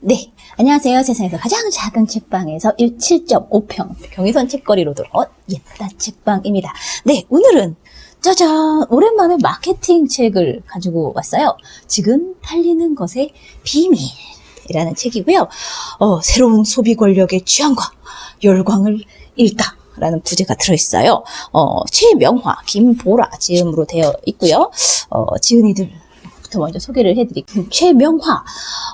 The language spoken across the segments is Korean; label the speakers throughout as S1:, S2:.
S1: 네, 안녕하세요. 세상에서 가장 작은 책방에서 7.5평 경의선 책거리로 들어온 예쁘다 책방입니다. 네, 오늘은 짜잔! 오랜만에 마케팅 책을 가지고 왔어요. 지금 팔리는 것의 비밀이라는 책이고요. 어, 새로운 소비 권력의 취향과 열광을 잃다. 라는 부제가 들어있어요. 어, 최명화, 김보라 지음으로 되어 있고요. 어, 지은이들 부터 먼저 소개를 해드릴게요. 최명화.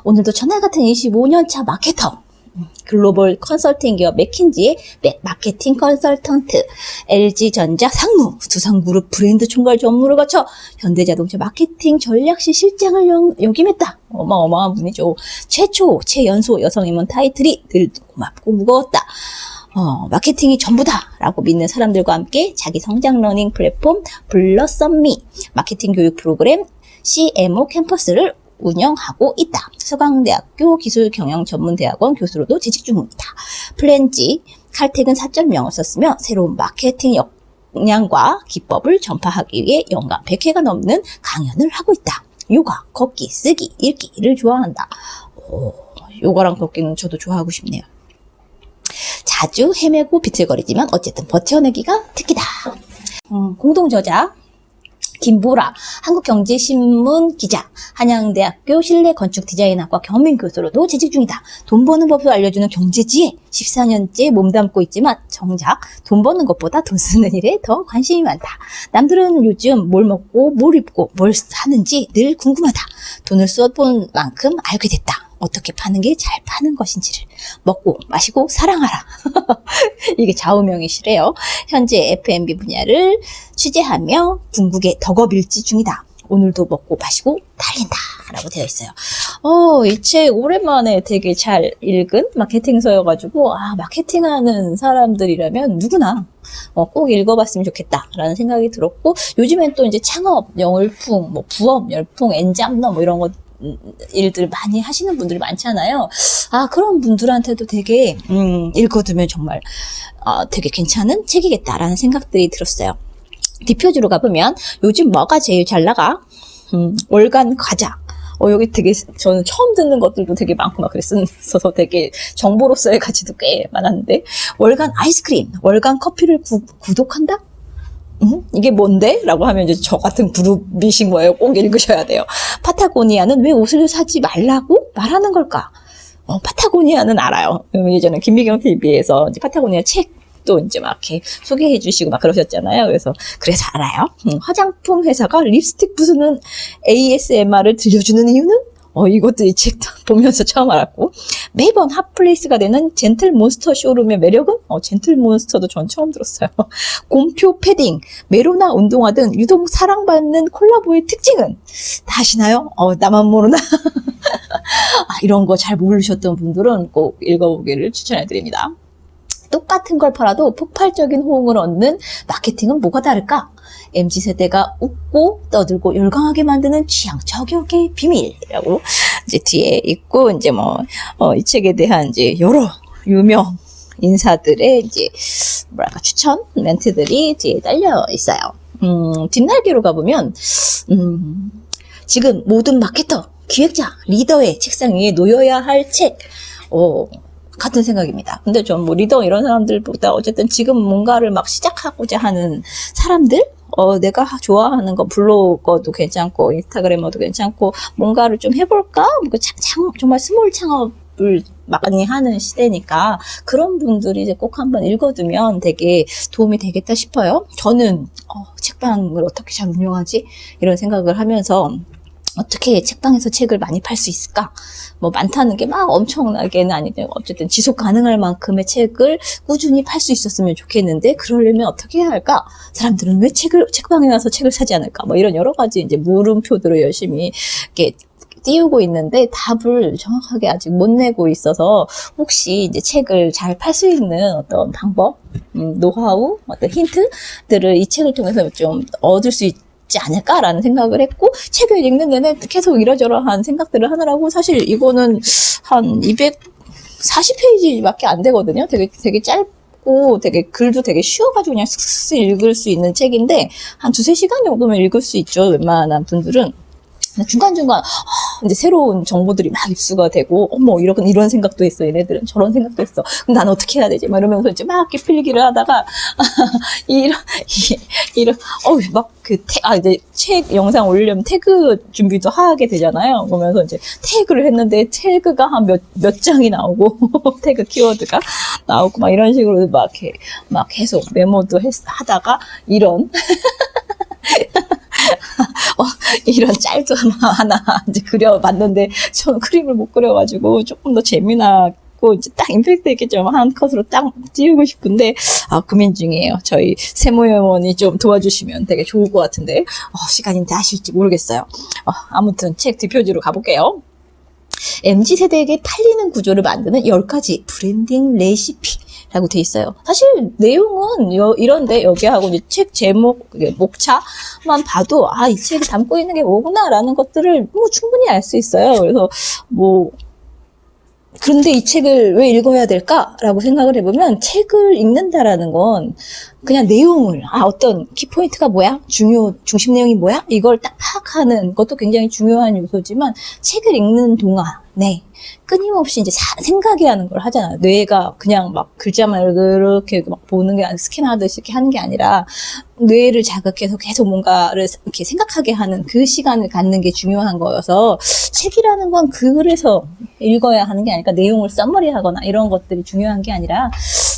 S1: 오늘도 전날 같은 25년차 마케터. 음, 글로벌 컨설팅 기업 맥킨지의 매- 마케팅 컨설턴트, LG전자 상무, 두산그룹 브랜드 총괄 전무를 거쳐 현대자동차 마케팅 전략실 실장을 영- 역임했다. 어마어마한 분이죠. 최초, 최연소 여성 임원 타이틀이 늘 고맙고 무거웠다. 어, 마케팅이 전부다라고 믿는 사람들과 함께 자기 성장 러닝 플랫폼 블러썸미 마케팅 교육 프로그램 CMO 캠퍼스를 운영하고 있다. 서강대학교 기술경영전문대학원 교수로도 재직 중입니다. 플랜지 칼텍은 4.0을 썼으며 새로운 마케팅 역량과 기법을 전파하기 위해 연간 100회가 넘는 강연을 하고 있다. 요가, 걷기, 쓰기, 읽기를 좋아한다. 오, 요가랑 걷기는 저도 좋아하고 싶네요. 자주 헤매고 비틀거리지만 어쨌든 버텨내기가 특기다. 음, 공동 저자 김보라 한국경제신문 기자 한양대학교 실내건축디자인학과 겸임교수로도 재직 중이다. 돈 버는 법을 알려주는 경제지에 14년째 몸담고 있지만 정작 돈 버는 것보다 돈 쓰는 일에 더 관심이 많다. 남들은 요즘 뭘 먹고 뭘 입고 뭘 사는지 늘 궁금하다. 돈을 써본 만큼 알게 됐다. 어떻게 파는 게 잘 파는 것인지를 먹고 마시고 사랑하라. 이게 좌우명이시래요. 현재 F&B 분야를 취재하며 궁극의 덕업일지 중이다. 오늘도 먹고 마시고 달린다. 라고 되어 있어요. 어, 이 책 오랜만에 되게 잘 읽은 마케팅서여가지고, 아, 마케팅하는 사람들이라면 누구나 어, 꼭 읽어봤으면 좋겠다라는 생각이 들었고, 요즘엔 또 이제 창업, 열풍, 뭐 부업, 열풍, 엔잡너 뭐 이런 거 음, 일들 많이 하시는 분들이 많잖아요. 아, 그런 분들한테도 되게, 음, 읽어두면 정말, 어, 되게 괜찮은 책이겠다라는 생각들이 들었어요. 디표지로 가보면 요즘 뭐가 제일 잘 나가? 음, 월간 과자. 어, 여기 되게 저는 처음 듣는 것들도 되게 많고 막 그랬어서 되게 정보로서의 가치도 꽤 많았는데 월간 아이스크림, 월간 커피를 구, 구독한다? 음? 이게 뭔데? 라고 하면 이제 저 같은 그룹이신 거예요. 꼭 읽으셔야 돼요. 파타고니아는 왜 옷을 사지 말라고 말하는 걸까? 어, 파타고니아는 알아요. 음, 예전에 김미경 TV에서 파타고니아 책도 이제 막 이렇게 소개해 주시고 막 그러셨잖아요. 그래서, 그래서 알아요. 음, 화장품 회사가 립스틱 부수는 ASMR을 들려주는 이유는? 어, 이것도 이 책 보면서 처음 알았고. 매번 핫플레이스가 되는 젠틀 몬스터 쇼룸의 매력은? 어, 젠틀 몬스터도 전 처음 들었어요. 곰표 패딩, 메로나 운동화 등 유독 사랑받는 콜라보의 특징은? 다 아시나요? 어, 나만 모르나? 아, 이런 거 잘 모르셨던 분들은 꼭 읽어보기를 추천해드립니다. 똑같은 걸 팔아도 폭발적인 호응을 얻는 마케팅은 뭐가 다를까? MZ세대가 웃고 떠들고 열광하게 만드는 취향 저격의 비밀이라고 이제 뒤에 있고, 이제 뭐, 어, 이 책에 대한 이제 여러 유명 인사들의 이제 뭐랄까 추천 멘트들이 뒤에 딸려 있어요. 음, 뒷날개로 가보면, 음, 지금 모든 마케터, 기획자, 리더의 책상 위에 놓여야 할 책, 어, 같은 생각입니다. 근데 전 뭐 리더 이런 사람들보다 어쨌든 지금 뭔가를 막 시작하고자 하는 사람들, 어, 내가 하- 좋아하는 거 블로거도 괜찮고 인스타그래머도 괜찮고 뭔가를 좀 해볼까? 뭐 장- 장- 정말 스몰 창업을 많이 하는 시대니까 그런 분들이 이제 꼭 한번 읽어두면 되게 도움이 되겠다 싶어요. 저는 어, 책방을 어떻게 잘 운영하지? 이런 생각을 하면서 어떻게 책방에서 책을 많이 팔 수 있을까? 뭐 많다는 게 막 엄청나게는 아니고 어쨌든 지속 가능할 만큼의 책을 꾸준히 팔 수 있었으면 좋겠는데 그러려면 어떻게 해야 할까? 사람들은 왜 책을 책방에 와서 책을 사지 않을까? 뭐 이런 여러 가지 이제 물음표들을 열심히 이렇게 띄우고 있는데 답을 정확하게 아직 못 내고 있어서 혹시 이제 책을 잘 팔 수 있는 어떤 방법, 음, 노하우, 어떤 힌트들을 이 책을 통해서 좀 얻을 수 있. 지 않을까라는 생각을 했고 책을 읽는 내내 계속 이러저러한 생각들을 하느라고 사실 이거는 한 240페이지밖에 안 되거든요. 되게 되게 짧고 되게 글도 되게 쉬워가지고 그냥 슥슥 읽을 수 있는 책인데 한 두세 시간 정도면 읽을 수 있죠. 웬만한 분들은. 중간중간 아, 이제 새로운 정보들이 막 입수가 되고 어머 이런 이런 생각도 했어 얘네들은. 저런 생각도 했어. 그럼 난 어떻게 해야 되지? 막 이러면서 이제 막 이렇게 필기를 하다가 이런 이- 이런 어우 막그아 이제 책 영상 올리려면 태그 준비도 하게 되잖아요. 그러면서 이제 태그를 했는데 태그가 한 몇 몇 장이 나오고 태그 키워드가 나오고 막 이런 식으로 막 이렇게 막 계속 메모도 했, 하다가 이런 어, 이런 짤도 하나 이제 그려봤는데 저는 그림을 못 그려가지고 조금 더 재미나고 이제 딱 임팩트 있게 좀 한 컷으로 딱 띄우고 싶은데 아 고민 중이에요. 저희 세모회원이 좀 도와주시면 되게 좋을 것 같은데 어, 시간인지 아실지 모르겠어요. 어, 아무튼 책 뒷표지로 가볼게요. MZ 세대에게 팔리는 구조를 만드는 10가지 브랜딩 레시피 라고 돼 있어요. 사실 내용은 여- 이런데 여기하고 이제 책 제목, 목차만 봐도 아, 이 책이 담고 있는 게 뭐구나라는 것들을 뭐 충분히 알 수 있어요. 그래서 뭐 그런데 이 책을 왜 읽어야 될까라고 생각을 해보면 책을 읽는다라는 건 그냥 내용을 아 어떤 키포인트가 뭐야 중요 중심 내용이 뭐야 이걸 딱 파악하는 것도 굉장히 중요한 요소지만 책을 읽는 동안 에 끊임없이 이제 사- 생각이라는 걸 하잖아요 뇌가 그냥 막 글자만 그렇게 막 보는 게 아니라 스캔하듯이 이렇게 하는 게 아니라 뇌를 자극해서 계속 뭔가를 이렇게 생각하게 하는 그 시간을 갖는 게 중요한 거여서 책이라는 건 그래서 읽어야 하는 게 아니라 내용을 써머리 하거나 이런 것들이 중요한 게 아니라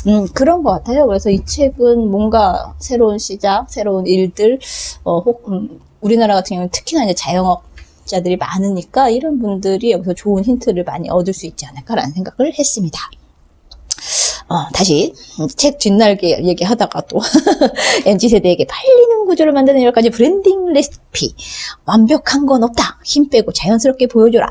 S1: 음, 그런 것 같아요. 그래서 이 책은 뭔가 새로운 시작, 새로운 일들, 어, 혹, 음, 우리나라 같은 경우는 특히나 이제 자영업 자들이 많으니까 이런 분들이 여기서 좋은 힌트를 많이 얻을 수 있지 않을까라는 생각을 했습니다. 어, 다시 책 뒷날개 얘기하다가 또 MZ세대에게 팔리는 구조를 만드는 여러 가지 브랜딩 레시피. 완벽한 건 없다. 힘 빼고 자연스럽게 보여줘라.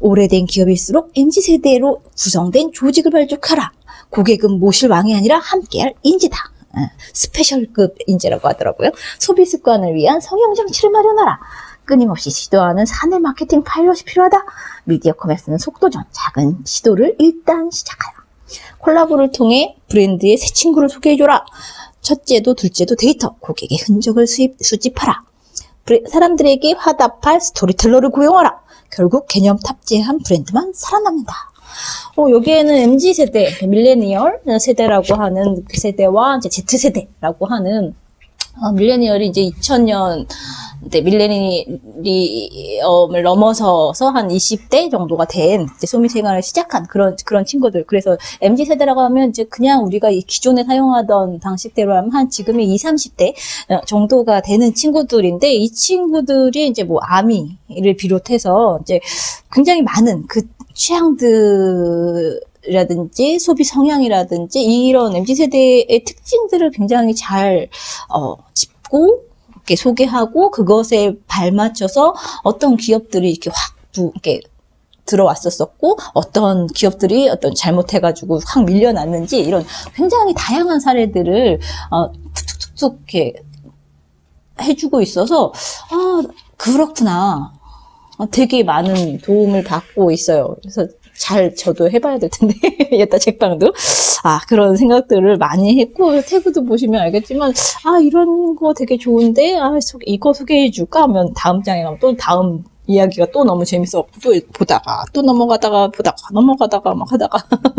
S1: 오래된 기업일수록 MZ세대로 구성된 조직을 발족하라. 고객은 모실 왕이 아니라 함께할 인재다. 어, 스페셜급 인재라고 하더라고요. 소비 습관을 위한 성형 장치를 마련하라 끊임없이 시도하는 사내 마케팅 파일럿이 필요하다 미디어 커머스는 속도전 작은 시도를 일단 시작하라 콜라보를 통해 브랜드의 새 친구를 소개해줘라. 첫째도 둘째도 데이터, 고객의 흔적을 수입, 수집하라. 사람들에게 화답할 스토리텔러를 고용하라. 결국 개념 탑재한 브랜드만 살아남는다. 어, 여기에는 MZ세대, 밀레니얼 세대라고 하는 그 세대와 이제 Z세대라고 하는 어, 밀레니얼이 이제 2000년 때 밀레니엄을 넘어서서 한 20대 정도가 된 소비 생활을 시작한 그런 그런 친구들. 그래서 MZ 세대라고 하면 이제 그냥 우리가 이 기존에 사용하던 방식대로 하면 한 지금의 20, 30대 어, 정도가 되는 친구들인데 이 친구들이 이제 뭐 아미를 비롯해서 이제 굉장히 많은 그 취향들 이 라든지 소비 성향이라든지 이런 MZ 세대의 특징들을 굉장히 잘 어, 짚고 이렇게 소개하고 그것에 발맞춰서 어떤 기업들이 이렇게 확 부, 이렇게 들어왔었었고 어떤 기업들이 어떤 잘못해가지고 확 밀려났는지 이런 굉장히 다양한 사례들을 어, 툭툭툭툭 이렇게 해주고 있어서 아 그렇구나 어, 되게 많은 도움을 받고 있어요. 그래서 잘 저도 해봐야 될 텐데 여따 책방도 아 그런 생각들을 많이 했고 태그도 보시면 알겠지만 아 이런 거 되게 좋은데 아 소- 이거 소개해줄까 하면 다음 장에 가면 또 다음 이야기가 또 너무 재밌어 또 보다가 또 넘어가다가 보다가 넘어가다가 막 하다가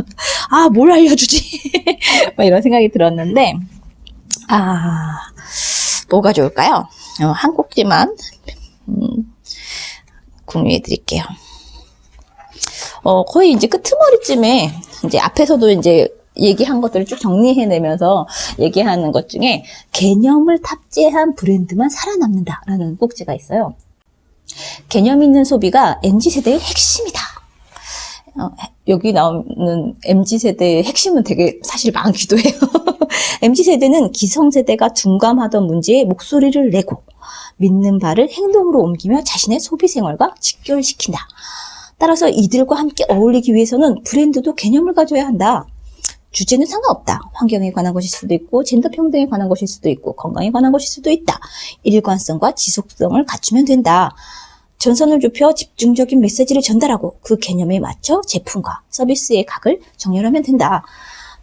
S1: 아 뭘 알려주지 막 이런 생각이 들었는데 아 뭐가 좋을까요? 어, 한 꼭지만 음, 공유해 드릴게요. 어, 거의 이제 끄트머리쯤에 이제 앞에서도 이제 얘기한 것들을 쭉 정리해내면서 얘기하는 것 중에 개념을 탑재한 브랜드만 살아남는다라는 꼭지가 있어요. 개념 있는 소비가 MZ세대의 핵심이다. 어, 여기 나오는 MZ세대의 핵심은 되게 사실 많기도 해요. MZ세대는 기성세대가 둔감하던 문제에 목소리를 내고 믿는 바를 행동으로 옮기며 자신의 소비 생활과 직결시킨다. 따라서 이들과 함께 어울리기 위해서는 브랜드도 개념을 가져야 한다. 주제는 상관없다. 환경에 관한 것일 수도 있고, 젠더 평등에 관한 것일 수도 있고, 건강에 관한 것일 수도 있다. 일관성과 지속성을 갖추면 된다. 전선을 좁혀 집중적인 메시지를 전달하고 그 개념에 맞춰 제품과 서비스의 각을 정렬하면 된다.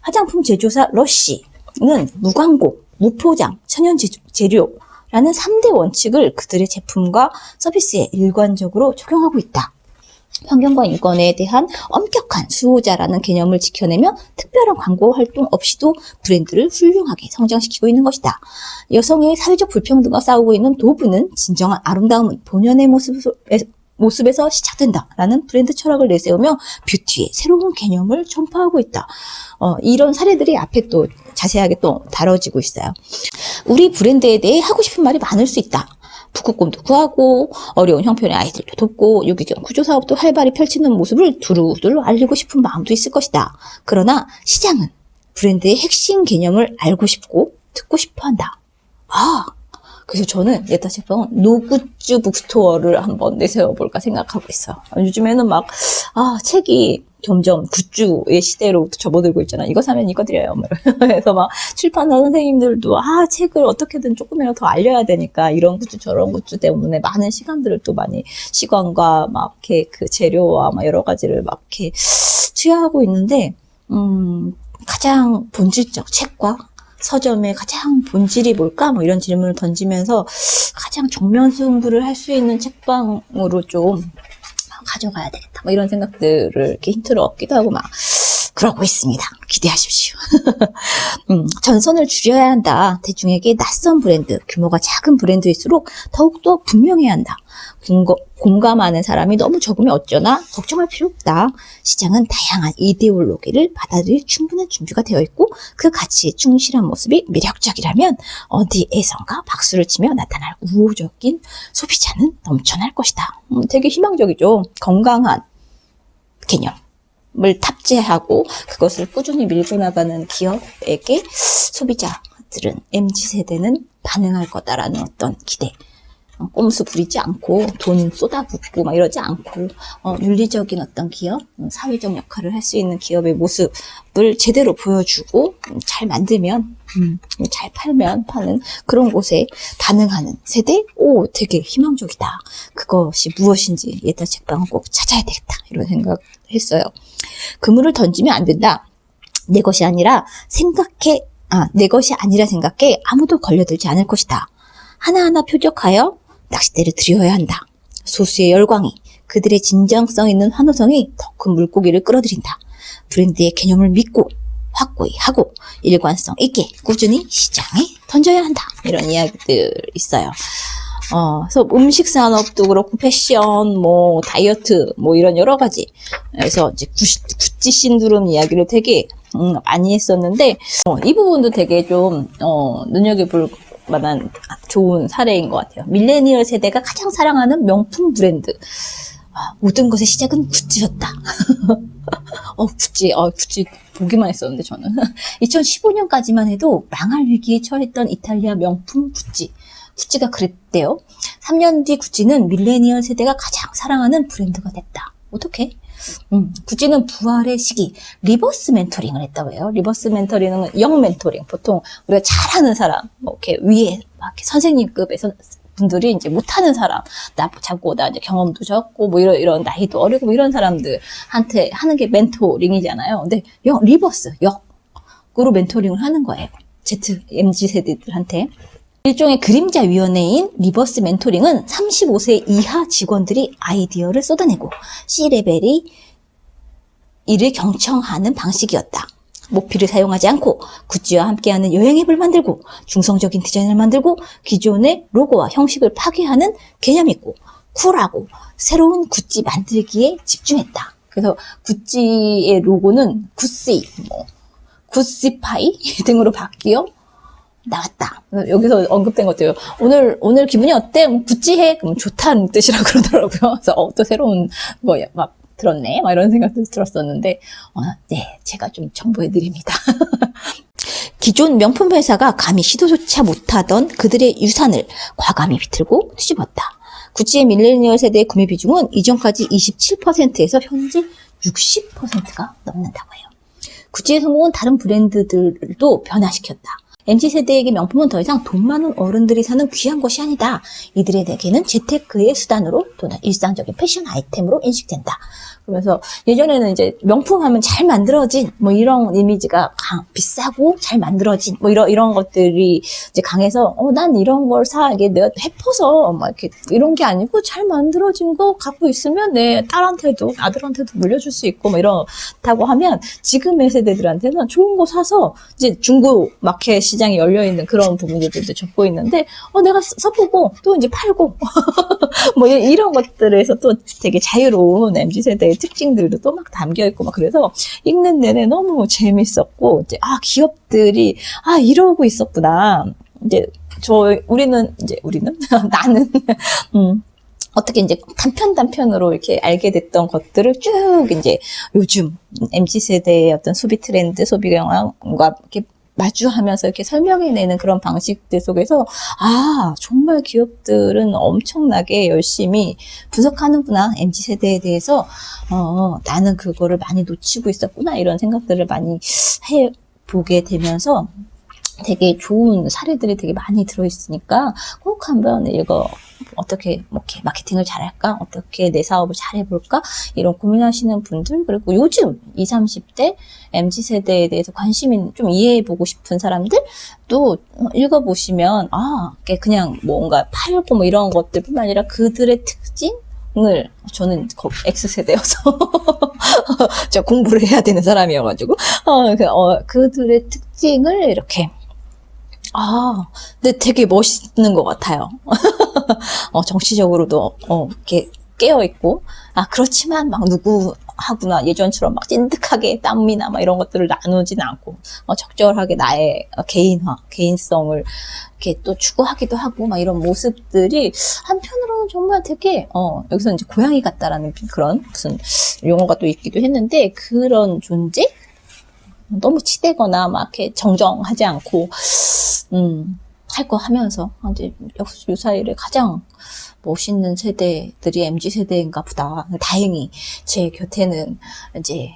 S1: 화장품 제조사 러쉬는 무광고, 무포장, 천연 재료라는 3대 원칙을 그들의 제품과 서비스에 일관적으로 적용하고 있다. 환경과 인권에 대한 엄격한 수호자라는 개념을 지켜내며 특별한 광고 활동 없이도 브랜드를 훌륭하게 성장시키고 있는 것이다. 여성의 사회적 불평등과 싸우고 있는 도부는 진정한 아름다움은 본연의 모습에서, 모습에서 시작된다라는 브랜드 철학을 내세우며 뷰티의 새로운 개념을 전파하고 있다. 어, 이런 사례들이 앞에 또 자세하게 또 다뤄지고 있어요. 우리 브랜드에 대해 하고 싶은 말이 많을 수 있다. 북극곰도 구하고 어려운 형편의 아이들도 돕고 유기견 구조 사업도 활발히 펼치는 모습을 두루두루 알리고 싶은 마음도 있을 것이다. 그러나 시장은 브랜드의 핵심 개념을 알고 싶고 듣고 싶어 한다. 아, 그래서 저는 예타 제빵은 노굿즈 북스토어를 한번 내세워볼까 생각하고 있어요. 요즘에는 막, 아, 책이 점점 굿즈의 시대로 접어들고 있잖아. 이거 사면 이거 드려요. 뭐 그래서 막 출판사 선생님들도 아, 책을 어떻게든 조금이라도 더 알려야 되니까 이런 굿즈 저런 굿즈 때문에 많은 시간들을 또 많이 시간과 막 이렇게 그 재료와 막 여러 가지를 막 이렇게 투여하고 있는데, 음, 가장 본질적 책과 서점의 가장 본질이 뭘까? 뭐 이런 질문을 던지면서 가장 정면 승부를 할 수 있는 책방으로 좀 가져가야 되겠다. 뭐 이런 생각들을 이렇게 힌트를 얻기도 하고 막 그러고 있습니다. 기대하십시오. 음, 전선을 줄여야 한다. 대중에게 낯선 브랜드, 규모가 작은 브랜드일수록 더욱더 분명해야 한다. 공거- 공감하는 사람이 너무 적으면 어쩌나 걱정할 필요 없다. 시장은 다양한 이데올로기를 받아들일 충분한 준비가 되어 있고 그 가치에 충실한 모습이 매력적이라면 어디에선가 박수를 치며 나타날 우호적인 소비자는 넘쳐날 것이다. 음, 되게 희망적이죠. 건강한 개념 을 탑재하고 그것을 꾸준히 밀고 나가는 기업에게 소비자들은 MZ세대는 반응할 거다라는 어떤 기대. 어, 꼼수 부리지 않고 돈 쏟아붓고 막 이러지 않고 어, 윤리적인 어떤 기업, 음, 사회적 역할을 할 수 있는 기업의 모습을 제대로 보여주고 음, 잘 만들면 음, 잘 팔면 파는 그런 곳에 반응하는 세대? 오 되게 희망적이다. 그것이 무엇인지 예타 책방을 꼭 찾아야 되겠다 이런 생각했어요. 그물을 던지면 안 된다. 내 것이 아니라 생각해 아, 내 것이 아니라 생각해 아무도 걸려들지 않을 것이다. 하나하나 표적하여 낚싯대를 들여야 한다. 소수의 열광이 그들의 진정성 있는 환호성이 더 큰 물고기를 끌어들인다. 브랜드의 개념을 믿고 확고히 하고 일관성 있게 꾸준히 시장에 던져야 한다. 이런 이야기들 있어요. 어, 그래서 음식 산업도 그렇고 패션, 뭐 다이어트, 뭐 이런 여러 가지. 그래서 이제 구찌 신두름 이야기를 되게 음, 많이 했었는데 어, 이 부분도 되게 좀 어, 눈여겨볼 만한 좋은 사례인 것 같아요. 밀레니얼 세대가 가장 사랑하는 명품 브랜드. 아, 모든 것의 시작은 구찌였다. 어, 구찌, 어, 구찌 보기만 했었는데 저는 2015년까지만 해도 망할 위기에 처했던 이탈리아 명품 구찌. 구찌가 그랬대요. 3년 뒤 구찌는 밀레니얼 세대가 가장 사랑하는 브랜드가 됐다. 어떻게? 음, 구찌는 부활의 시기, 리버스 멘토링을 했다고 해요. 리버스 멘토링은 영 멘토링. 보통 우리가 잘하는 사람, 뭐 이렇게 위에 막 이렇게 선생님급의 선- 분들이 이제 못하는 사람, 나 잡고 나 이제 경험도 적고 뭐 이런 이런 나이도 어리고 뭐 이런 사람들한테 하는 게 멘토링이잖아요. 근데 영 리버스 역으로 멘토링을 하는 거예요. Z, MZ 세대들한테. 일종의 그림자 위원회인 리버스 멘토링은 35세 이하 직원들이 아이디어를 쏟아내고 C레벨이 이를 경청하는 방식이었다. 모피를 사용하지 않고 구찌와 함께하는 여행 앱을 만들고 중성적인 디자인을 만들고 기존의 로고와 형식을 파괴하는 개념이 있고 쿨하고 새로운 구찌 만들기에 집중했다. 그래서 구찌의 로고는 구씨, 뭐 구씨파이 등으로 바뀌어 나왔다. 여기서 언급된 것도요. 오늘 오늘 기분이 어때? 뭐 구찌해? 그럼 좋다는 뜻이라 그러더라고요. 그래서 어, 또 새로운 뭐막 들었네. 막 이런 생각도 들었었는데, 어, 네, 제가 좀 정보해 드립니다. 기존 명품 회사가 감히 시도조차 못하던 그들의 유산을 과감히 비틀고 뒤집었다. 구찌의 밀레니얼 세대의 구매 비중은 이전까지 27%에서 현재 60%가 넘는다고 해요. 구찌의 성공은 다른 브랜드들도 변화시켰다. MZ세대에게 명품은 더 이상 돈 많은 어른들이 사는 귀한 것이 아니다. 이들에게는 재테크의 수단으로 또는 일상적인 패션 아이템으로 인식된다. 그러면서 예전에는 이제 명품 하면 잘 만들어진 뭐 이런 이미지가 강- 비싸고 잘 만들어진 뭐 이런 이런 것들이 이제 강해서 어 난 이런 걸 사 이게 내가 해퍼서 막 이렇게 이런 게 아니고 잘 만들어진 거 갖고 있으면 내 딸한테도 아들한테도 물려줄 수 있고 뭐 이렇다고 하면 지금의 세대들한테는 좋은 거 사서 이제 중고 마켓 시장이 열려 있는 그런 부분들도 접고 있는데 어 내가 써보고 또 이제 팔고 뭐 이- 이런 것들에서 또 되게 자유로운 MZ 세대의 특징들도 또 막 담겨 있고 막 그래서 읽는 내내 너무 재밌었고 이제 아 기업들이 아 이러고 있었구나. 이제 저 우리는 이제 우리는? 나는? 음. 어떻게 이제 단편 단편으로 이렇게 알게 됐던 것들을 쭉 이제 요즘 MZ 세대의 어떤 소비 트렌드, 소비 경향과 이렇게 마주하면서 이렇게 설명해내는 그런 방식들 속에서 아 정말 기업들은 엄청나게 열심히 분석하는구나 MZ 세대에 대해서. 어 나는 그거를 많이 놓치고 있었구나 이런 생각들을 많이 해 보게 되면서 되게 좋은 사례들이 되게 많이 들어있으니까 꼭 한번 읽어 어떻게 뭐 이렇게 마케팅을 잘할까? 어떻게 내 사업을 잘해볼까? 이런 고민하시는 분들 그리고 요즘 20, 30대 MZ 세대에 대해서 관심이 좀 이해해보고 싶은 사람들 또 읽어보시면 아 그냥 뭔가 팔고 뭐 이런 것들뿐만 아니라 그들의 특징 을 저는 거- X세대여서 저 공부를 해야 되는 사람이어가지고 어, 그, 어, 그들의 특징을 이렇게 아, 근데 되게 멋있는 것 같아요. 어, 정치적으로도 어, 이렇게 깨어 있고 아 그렇지만 막 누구 하구나 예전처럼 막 찐득하게 땀이나 막 이런 것들을 나누진 않고 어, 적절하게 나의 어, 개인화, 개인성을 이렇게 또 추구하기도 하고 막 이런 모습들이 한편으로는 정말 되게 어 여기서 이제 고양이 같다라는 그런 무슨 용어가 또 있기도 했는데 그런 존재 너무 치대거나 막 이렇게 정정하지 않고 음, 할 거 하면서 이제 역시 요 사이를 가장 멋있는 세대들이 MZ 세대인가 보다. 다행히 제 곁에는 이제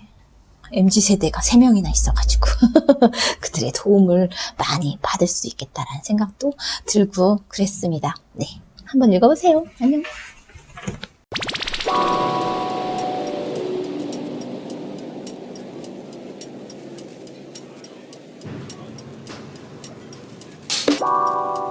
S1: MZ 세대가 세 명이나 있어가지고 그들의 도움을 많이 받을 수 있겠다라는 생각도 들고 그랬습니다. 네, 한번 읽어보세요. 안녕. Bye.